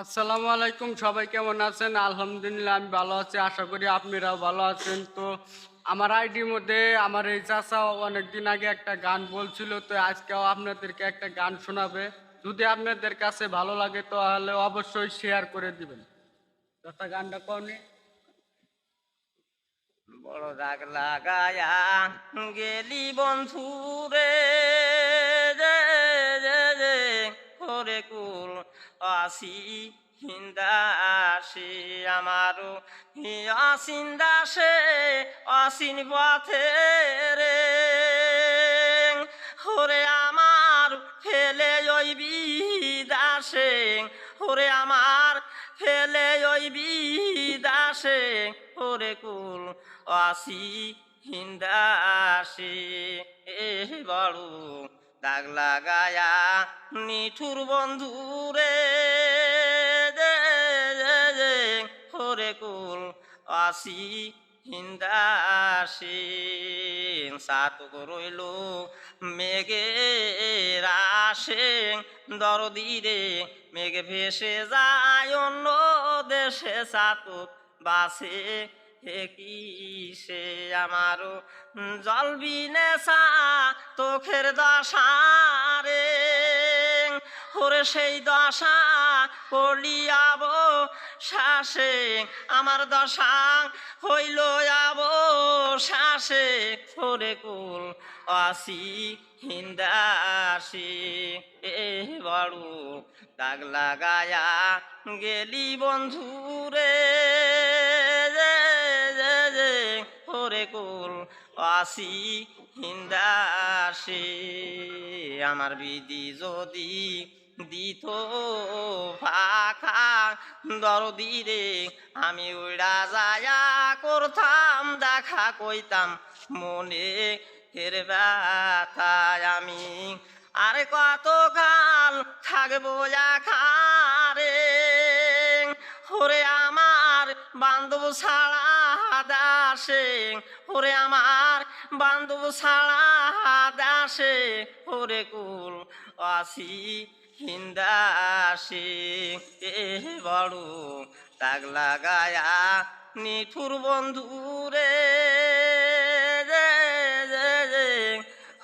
আসসালামু আলাইকুম, সবাই কেমন আছেন? আলহামদুলিল্লাহ, আমি ভালো আছি, আশা করি আপনারাও ভালো আছেন। তো আমার আইডির মধ্যে আমার এই চাচা অনেকদিন আগে একটা গান বলছিল, তো আজকেও আপনাদেরকে একটা গান শোনাবে। যদি আপনাদের কাছে ভালো লাগে, তাহলে অবশ্যই শেয়ার করে দিবেন। চাচা গানটা কওনি। বড় দাগ লাগায়া গেলি বন্ধু আসি হিন্দাসে আমারও। আসিন দাসে আসিন পথে রে। হরে আমার ফেলে ওই বিদাসে হরে আমার ফেলে ওই বিদাসে ওরে কুল আসি। হিন্দাসে এ বড় দাগ লাগায়া নিঠুর বন্ধু কুল আসি হিন্দাসে। সাতক রইল মেঘে রাশে দরদিরে মেঘ ভেসে যায় অন্য দেশে। সাতক বাসে, হে কিসে আমারও জল বিনেসা তোখের দশারে ওরে সেই দশা পড়িয়াব শ্বাসে আমার দশা হইল আব শ্বাসে ওরে কুল আসি হিন্দাসি। এ বড় দাগ লাগায়া গেলি বন্ধু রে কুল আসি হিন্দাসি। আমার বিধি যদি দিত ফাঁকা দরদিরে আমি উড়া যায়া করতাম, দেখা কইতাম, মনে এর ব্যথায় আমি। আরে কত কাল থাকব খারে ওরে আমার বান্ধব ছাড়া দাসে। ওরে আমার বান্ধব ছাড়া দাসে। ওরে কুল আসি হিন্দাসে এ বড় তাগ লাগায়া নিঠুর বন্ধু রে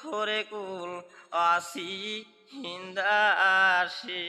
হরে কুল আসি হিন্দাসে